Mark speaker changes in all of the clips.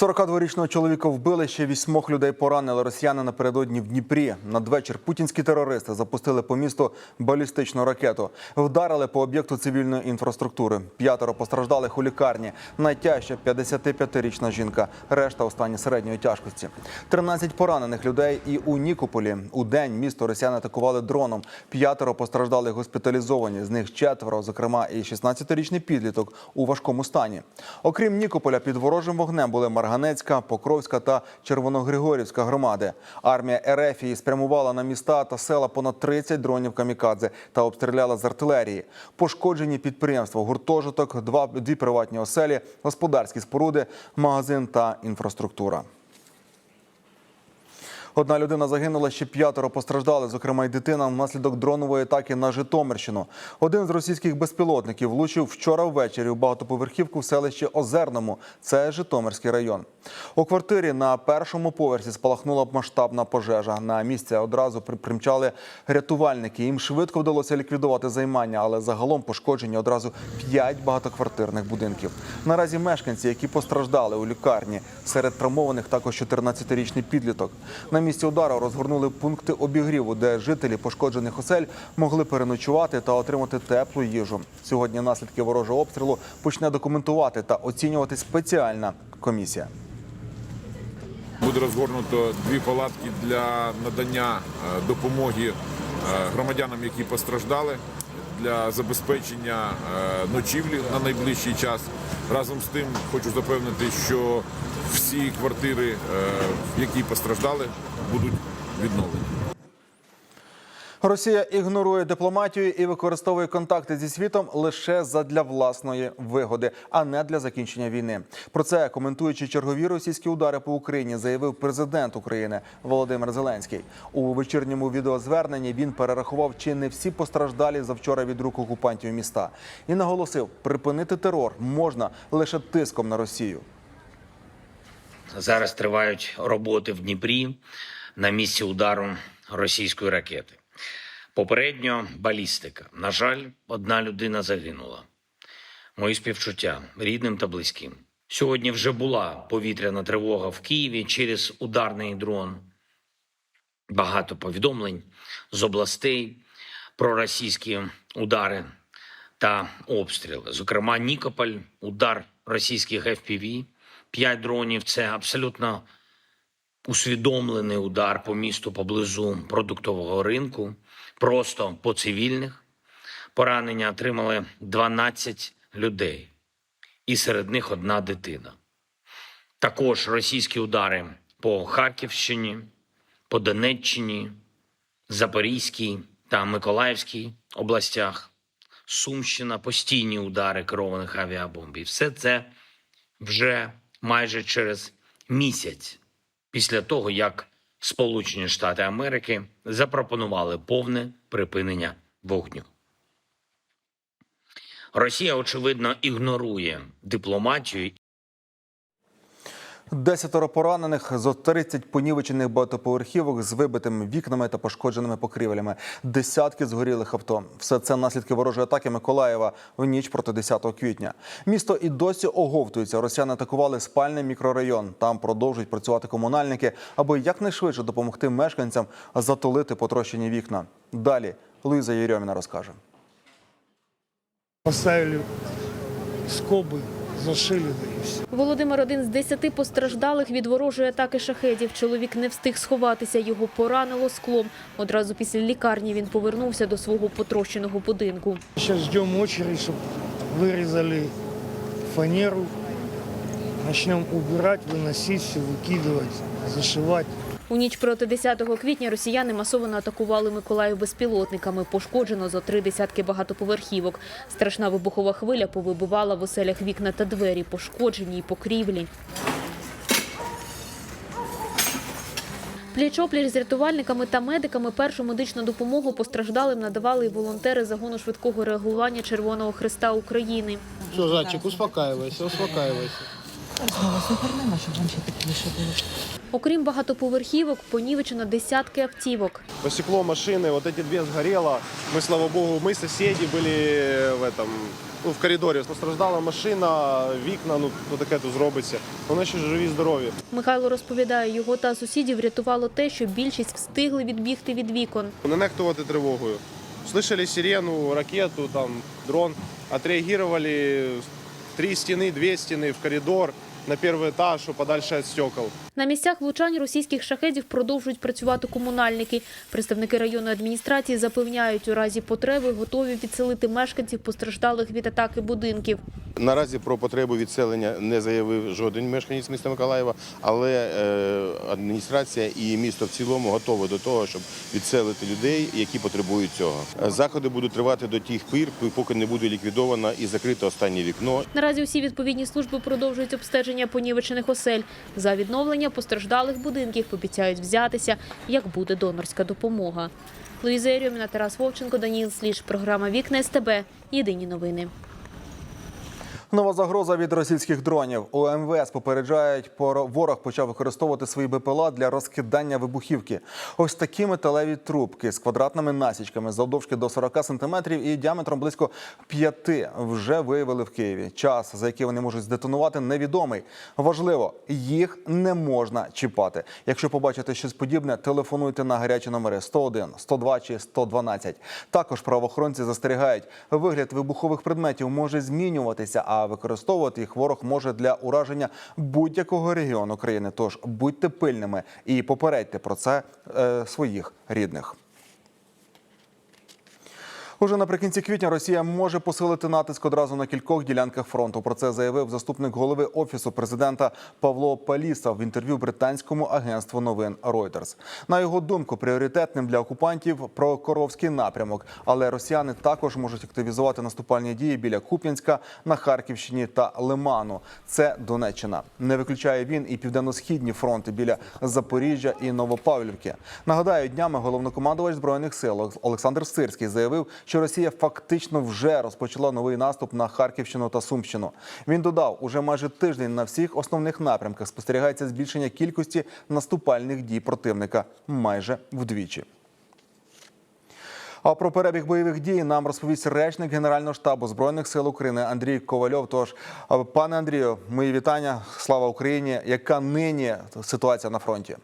Speaker 1: 42-річного чоловіка вбили, ще вісьмох людей поранили росіяни напередодні в Дніпрі. Надвечір путінські терористи запустили по місту балістичну ракету. Вдарили по об'єкту цивільної інфраструктури. П'ятеро постраждалих у лікарні. Найтяжча 55-річна жінка. Решта у стані середньої тяжкості. 13 поранених людей і у Нікополі. У день місто росіяни атакували дроном. П'ятеро постраждали госпіталізовані. З них четверо, зокрема, і 16-річний підліток у важкому стані. Окрім Нікополя, під ворожим вогнем були Марганецька, Покровська та Червоногригорівська громади. Армія Ерефії спрямувала на міста та села понад 30 дронів камікадзе та обстріляла з артилерії. Пошкоджені підприємства, гуртожиток, два дві приватні оселі, господарські споруди, магазин та інфраструктура. Одна людина загинула, ще п'ятеро постраждали, зокрема й дитина, внаслідок дронової атаки на Житомирщину. Один з російських безпілотників влучив вчора ввечері у багатоповерхівку в селищі Озерному. Це Житомирський район. У квартирі на першому поверсі спалахнула масштабна пожежа. На місце одразу примчали рятувальники. Їм швидко вдалося ліквідувати займання, але загалом пошкоджені одразу п'ять багатоквартирних будинків. Наразі мешканці, які постраждали у лікарні, серед травмованих також 14-річний підліток. На місці удару розгорнули пункти обігріву, де жителі пошкоджених осель могли переночувати та отримати теплу їжу. Сьогодні наслідки ворожого обстрілу почне документувати та оцінювати спеціальна комісія.
Speaker 2: Буде розгорнуто дві палатки для надання е, допомоги е, громадянам, які постраждали, для забезпечення е, ночівлі на найближчий час. Разом з тим хочу запевнити, що всі квартири, е, які постраждали, будуть відновлені.
Speaker 1: Росія ігнорує дипломатію і використовує контакти зі світом лише задля власної вигоди, а не для закінчення війни. Про це коментуючи чергові російські удари по Україні, заявив президент України Володимир Зеленський. У вечірньому відеозверненні він перерахував чи не всі постраждалі завчора від рук окупантів міста і наголосив, припинити терор можна лише тиском на Росію.
Speaker 3: Зараз тривають роботи в Дніпрі на місці удару російської ракети. Попередньо балістика. На жаль, одна людина загинула. Мої співчуття рідним та близьким. Сьогодні вже була повітряна тривога в Києві через ударний дрон. Багато повідомлень з областей про російські удари та обстріли. Зокрема, Нікополь, удар російських FPV, п'ять дронів. Це абсолютно усвідомлений удар по місту поблизу продуктового ринку, просто по цивільних. Поранення отримали 12 людей, і серед них одна дитина. Також російські удари по Харківщині, по Донеччині, Запорізькій та Миколаївській областях, Сумщина, постійні удари керованих авіабомб. І все це вже майже через місяць після того, як Сполучені Штати Америки запропонували повне припинення вогню. Росія, очевидно, ігнорує дипломатію
Speaker 1: Десятеро поранених зо 30 понівечених багатоповерхівок з вибитими вікнами та пошкодженими покрівлями. Десятки згорілих авто. Все це наслідки ворожої атаки Миколаєва в ніч проти 10 квітня. Місто і досі оговтується. Росіяни атакували спальний мікрорайон. Там продовжують працювати комунальники, аби якнайшвидше допомогти мешканцям затулити потрощені вікна. Далі Луїза Єрьоміна розкаже.
Speaker 4: Поставили скобы, зашили, да и все.
Speaker 5: Володимир один з десяти постраждалих від ворожої атаки шахедів. Чоловік не встиг сховатися, його поранило склом. Одразу після лікарні він повернувся до свого потрощеного будинку.
Speaker 4: Сейчас ждем очередь, чтобы вырезали фанеру. Начнем убирать, выносить все, выкидывать, зашивать.
Speaker 5: У ніч проти 10 квітня росіяни масово атакували Миколаїв безпілотниками. Пошкоджено зо три десятки багатоповерхівок. Страшна вибухова хвиля повибивала в оселях вікна та двері, пошкоджені й покрівлі. Пліч-опліч з рятувальниками та медиками першу медичну допомогу постраждалим надавали й волонтери загону швидкого реагування Червоного Христа України.
Speaker 4: Все, зайчик, успокаивайся, успокаивайся.
Speaker 6: Знову супернема, щоб вам ще тепліше було.
Speaker 5: Окрім багатоповерхівок, понівечено десятки автівок.
Speaker 7: Посекло машины, вот эти две сгорело. Мы, слава богу, мы соседи были в этом, ну, в коридорі. Постраждала машина, вікна, ну, ну таке тут зробиться. Вони ще живі, здорові.
Speaker 5: Михайло розповідає, його та сусідів врятувало те, що більшість встигли відбігти від вікон.
Speaker 7: Не нехтувати тривогою. Слышали сирену, ракету, там, дрон. Отреагировали три стіни, дві стіни в коридор на перший етаж, що подальше від стекол.
Speaker 5: На місцях влучань російських шахедів продовжують працювати комунальники. Представники районної адміністрації запевняють, у разі потреби готові відселити мешканців постраждалих від атаки будинків.
Speaker 8: Наразі про потребу відселення не заявив жоден мешканець міста Миколаєва, але е, адміністрація і місто в цілому готові до того, щоб відселити людей, які потребують цього. Заходи будуть тривати до тих пір, поки не буде ліквідовано і закрите останнє вікно.
Speaker 5: Наразі усі відповідні служби продовжують обстеження понівечених осель. За відновлення постраждалих будинків обіцяють взятися, як буде донорська допомога. Луїза Єрьоміна, Тарас Вовченко, Даніл Сліж. Програма Вікна СТБ. Єдині новини.
Speaker 1: Нова загроза від російських дронів. У МВС попереджають, ворог почав використовувати свої БПЛА для розкидання вибухівки. Ось такі металеві трубки з квадратними насічками завдовжки до 40 сантиметрів і діаметром близько 5 вже виявили в Києві. Час, за який вони можуть здетонувати, невідомий. Важливо, їх не можна чіпати. Якщо побачите щось подібне, телефонуйте на гарячі номери 101, 102 чи 112. Також правоохоронці застерігають, вигляд вибухових предметів може змінюватися, а використовувати їх ворог може для ураження будь-якого регіону країни. Тож будьте пильними і попередьте про це е, своїх рідних. Уже наприкінці квітня Росія може посилити натиск одразу на кількох ділянках фронту. Про це заявив заступник голови офісу президента Павло Паліса в інтерв'ю британському агентству новин Reuters. На його думку, пріоритетним для окупантів прокоровський напрямок, але росіяни також можуть активізувати наступальні дії біля Куп'янська на Харківщині та Лиману. Це Донеччина. Не виключає він і південно-східні фронти біля Запоріжжя і Новопавлівки. Нагадаю, днями головнокомандувач збройних сил Олександр Сирський заявив, що Росія фактично вже розпочала новий наступ на Харківщину та Сумщину. Він додав, уже майже тиждень на всіх основних напрямках спостерігається збільшення кількості наступальних дій противника майже вдвічі. А про перебіг бойових дій нам розповість речник Генерального штабу збройних сил України Андрій Ковальов. Тож, пане Андрію, мої вітання. Слава Україні! Яка нині ситуація на фронті?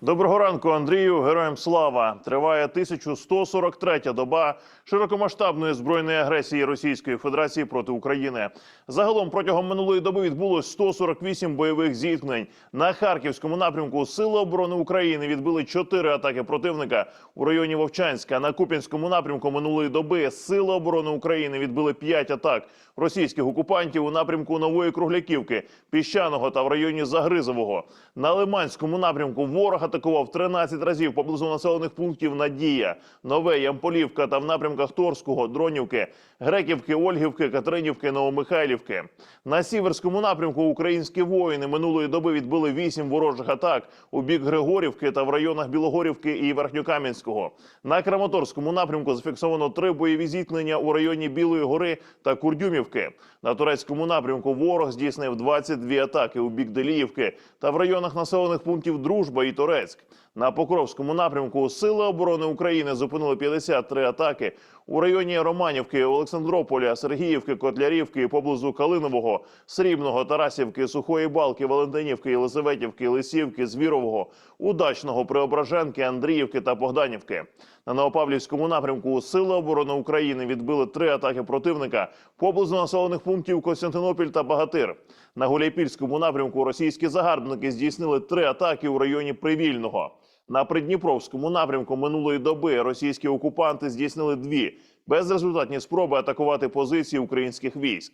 Speaker 9: Доброго ранку, Андрію. Героям слава! Триває 1143-я доба широкомасштабної збройної агресії Російської Федерації проти України. Загалом протягом минулої доби відбулось 148 бойових зіткнень. На харківському напрямку Сили оборони України відбили 4 атаки противника у районі Вовчанська. На Куп'янському напрямку минулої доби Сили оборони України відбили 5 атак російських окупантів у напрямку Нової Кругляківки, Піщаного та в районі Загризового. На Лиманському напрямку ворог атакував 13 разів поблизу населених пунктів Надія, Нове Ямполівка та в напрямках Торського, Дронівки, Греківки, Ольгівки, Катеринівки, Новомихайлівки. На сіверському напрямку українські воїни минулої доби відбили 8 ворожих атак у бік Григорівки та в районах Білогорівки і Верхньокам'янського. На Краматорському напрямку зафіксовано три бойові зіткнення у районі Білої гори та Курдюмівки. На турецькому напрямку ворог здійснив 22 атаки у бік Деліївки та в районах населених пунктів Дружба і risk. На Покровському напрямку Сили оборони України зупинили 53 атаки у районі Романівки, Олександрополя, Сергіївки, Котлярівки, поблизу Калинового, Срібного, Тарасівки, Сухої Балки, Валентинівки, Єлисаветівки, Лисівки, Звірового, Удачного, Преображенки, Андріївки та Богданівки. На Новопавлівському напрямку Сили оборони України відбили три атаки противника поблизу населених пунктів Костянтинопіль та Багатир. На Гуляйпільському напрямку російські загарбники здійснили три атаки у районі Привільного. На Придніпровському напрямку минулої доби російські окупанти здійснили дві безрезультатні спроби атакувати позиції українських військ.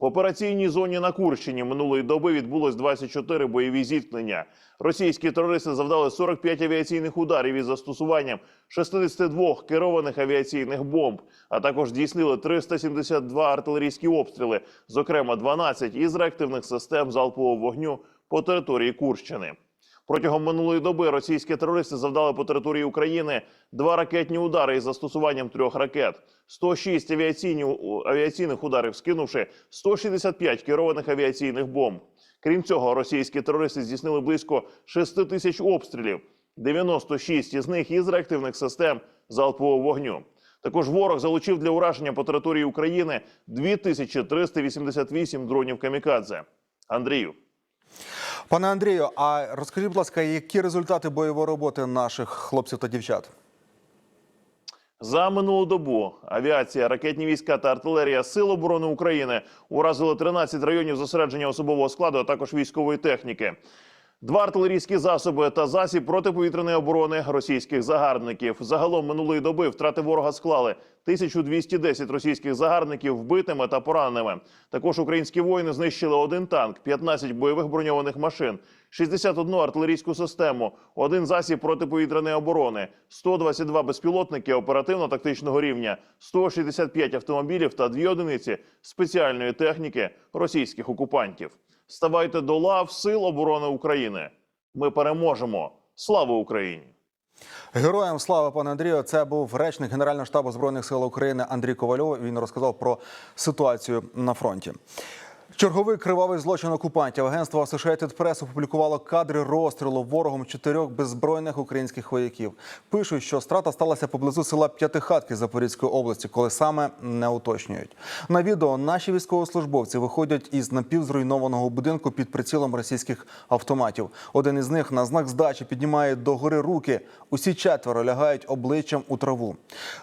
Speaker 9: В операційній зоні на Курщині минулої доби відбулось 24 бойові зіткнення. Російські терористи завдали 45 авіаційних ударів із застосуванням 62 керованих авіаційних бомб, а також здійснили 372 артилерійські обстріли, зокрема 12 із реактивних систем залпового вогню по території Курщини. Протягом минулої доби російські терористи завдали по території України два ракетні удари із застосуванням трьох ракет, 106 авіаційні, авіаційних ударів, скинувши 165 керованих авіаційних бомб. Крім цього, російські терористи здійснили близько 6 тисяч обстрілів, 96 із них із реактивних систем залпового вогню. Також ворог залучив для ураження по території України 2388 дронів камікадзе. Андрію.
Speaker 1: Пане Андрію, а розкажіть, будь ласка, які результати бойової роботи наших хлопців та дівчат?
Speaker 9: За минулу добу авіація, ракетні війська та артилерія Сил оборони України уразили 13 районів зосередження особового складу, а також військової техніки. Два артилерійські засоби та засіб протиповітряної оборони російських загарбників. Загалом минулої доби втрати ворога склали 1210 російських загарбників вбитими та пораненими. Також українські воїни знищили один танк, 15 бойових броньованих машин, 61 артилерійську систему, один засіб протиповітряної оборони, 122 безпілотники оперативно-тактичного рівня, 165 автомобілів та дві одиниці спеціальної техніки російських окупантів. Ставайте до лав Сил оборони України. Ми переможемо. Слава Україні!
Speaker 1: Героям слава пане Андрію. Це був речник Генерального штабу збройних сил України Андрій Ковальов. Він розказав про ситуацію на фронті. Черговий кривавий злочин окупантів. Агентство Associated Press опублікувало кадри розстрілу ворогом чотирьох беззбройних українських вояків. Пишуть, що страта сталася поблизу села П'ятихатки Запорізької області, коли саме не уточнюють. На відео наші військовослужбовці виходять із напівзруйнованого будинку під прицілом російських автоматів. Один із них на знак здачі піднімає догори руки. Усі четверо лягають обличчям у траву.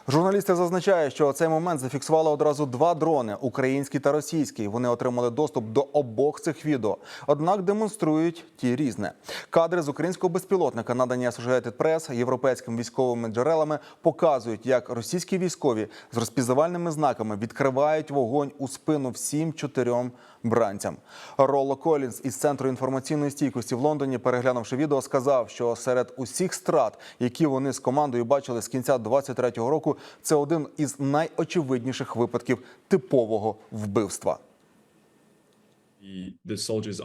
Speaker 1: Журналісти зазначають, що цей момент зафіксували одразу два дрони український та російський. Вони отримали доступ до обох цих відео. Однак демонструють ті різне. Кадри з українського безпілотника, надані Associated Press європейськими військовими джерелами, показують, як російські військові з розпізнавальними знаками відкривають вогонь у спину всім чотирьом бранцям. Ролло Колінс із центру інформаційної стійкості в Лондоні, переглянувши відео, сказав, що серед усіх страт, які вони з командою бачили з кінця 23-го року, це один із найочевидніших випадків типового вбивства.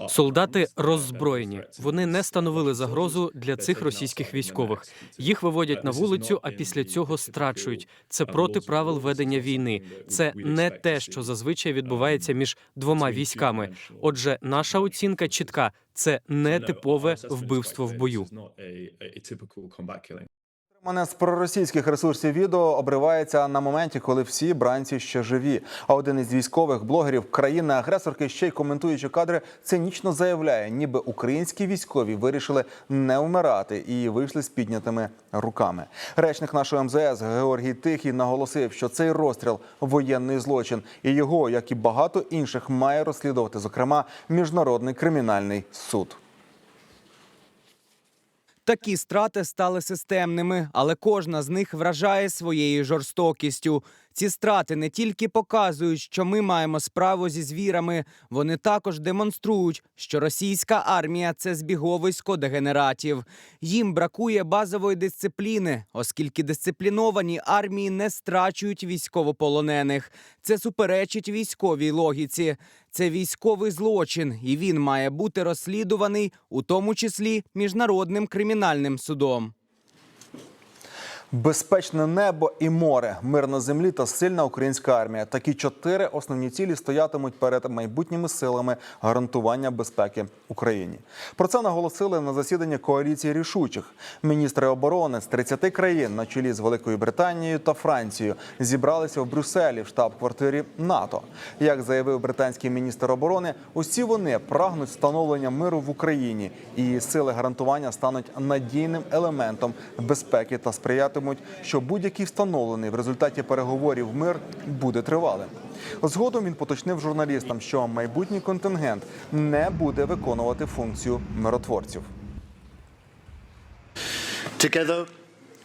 Speaker 10: Солдати роззброєні. Вони не становили загрозу для цих російських військових. Їх виводять на вулицю, а після цього страчують. Це проти правил ведення війни. Це не те, що зазвичай відбувається між двома військами. Отже, наша оцінка чітка: це не типове вбивство в бою.
Speaker 1: Мене з проросійських ресурсів відео обривається на моменті, коли всі бранці ще живі. А один із військових блогерів країни-агресорки ще й коментуючи кадри, цинічно заявляє, ніби українські військові вирішили не вмирати і вийшли з піднятими руками. Речник нашого МЗС Георгій Тихий наголосив, що цей розстріл воєнний злочин, і його, як і багато інших, має розслідувати, зокрема, міжнародний кримінальний суд.
Speaker 11: Такі страти стали системними, але кожна з них вражає своєю жорстокістю. Ці страти не тільки показують, що ми маємо справу зі звірами, вони також демонструють, що російська армія це збіговисько дегенератів. Їм бракує базової дисципліни, оскільки дисципліновані армії не страчують військовополонених. Це суперечить військовій логіці. Це військовий злочин, і він має бути розслідуваний, у тому числі міжнародним кримінальним судом.
Speaker 1: Безпечне небо і море, мир на землі та сильна українська армія. Такі чотири основні цілі стоятимуть перед майбутніми силами гарантування безпеки Україні. Про це наголосили на засіданні коаліції рішучих. Міністри оборони з 30 країн на чолі з Великою Британією та Францією зібралися в Брюсселі в штаб-квартирі НАТО. Як заявив британський міністр оборони, усі вони прагнуть встановлення миру в Україні, і сили гарантування стануть надійним елементом безпеки та сприятимуть, що будь-який встановлений в результаті переговорів мир буде тривалим. Згодом він поточнив журналістам, що майбутній контингент не буде виконувати функцію миротворців.
Speaker 12: Together,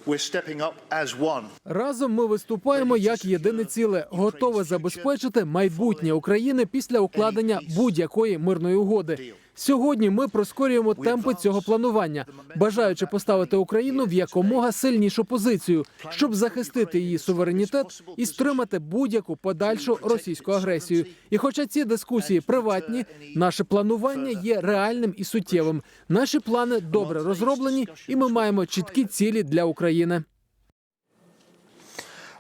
Speaker 12: we're stepping up as one.
Speaker 4: Разом ми виступаємо як єдине ціле, готове забезпечити майбутнє України після укладення будь-якої мирної угоди.
Speaker 13: Сьогодні ми прискорюємо темпи цього планування, бажаючи поставити Україну в якомога сильнішу позицію, щоб захистити її суверенітет і стримати будь-яку подальшу російську агресію. І хоча ці дискусії приватні, наше планування є реальним і суттєвим. Наші плани добре розроблені, і ми маємо чіткі цілі для України.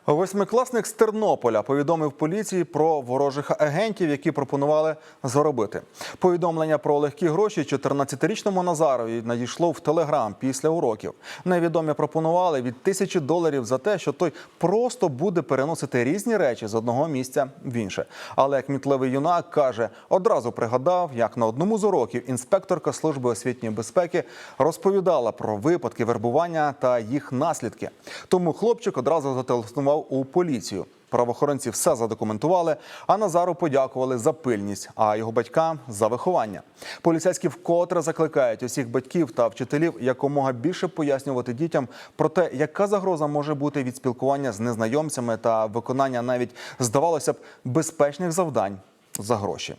Speaker 1: Восьмикласник з Тернополя повідомив поліції про ворожих агентів, які пропонували заробити. Повідомлення про легкі гроші 14-річному Назарові надійшло в телеграм після уроків. Невідомі пропонували від тисячі доларів за те, що той просто буде переносити різні речі з одного місця в інше. Але як мітливий юнак каже, одразу пригадав, як на одному з уроків інспекторка служби освітньої безпеки розповідала про випадки вербування та їх наслідки. Тому хлопчик одразу зателефонував у поліцію. Правоохоронці все задокументували, а Назару подякували за пильність, а його батькам за виховання. Поліцейські вкотре закликають усіх батьків та вчителів якомога більше пояснювати дітям про те, яка загроза може бути від спілкування з незнайомцями та виконання навіть здавалося б безпечних завдань за гроші.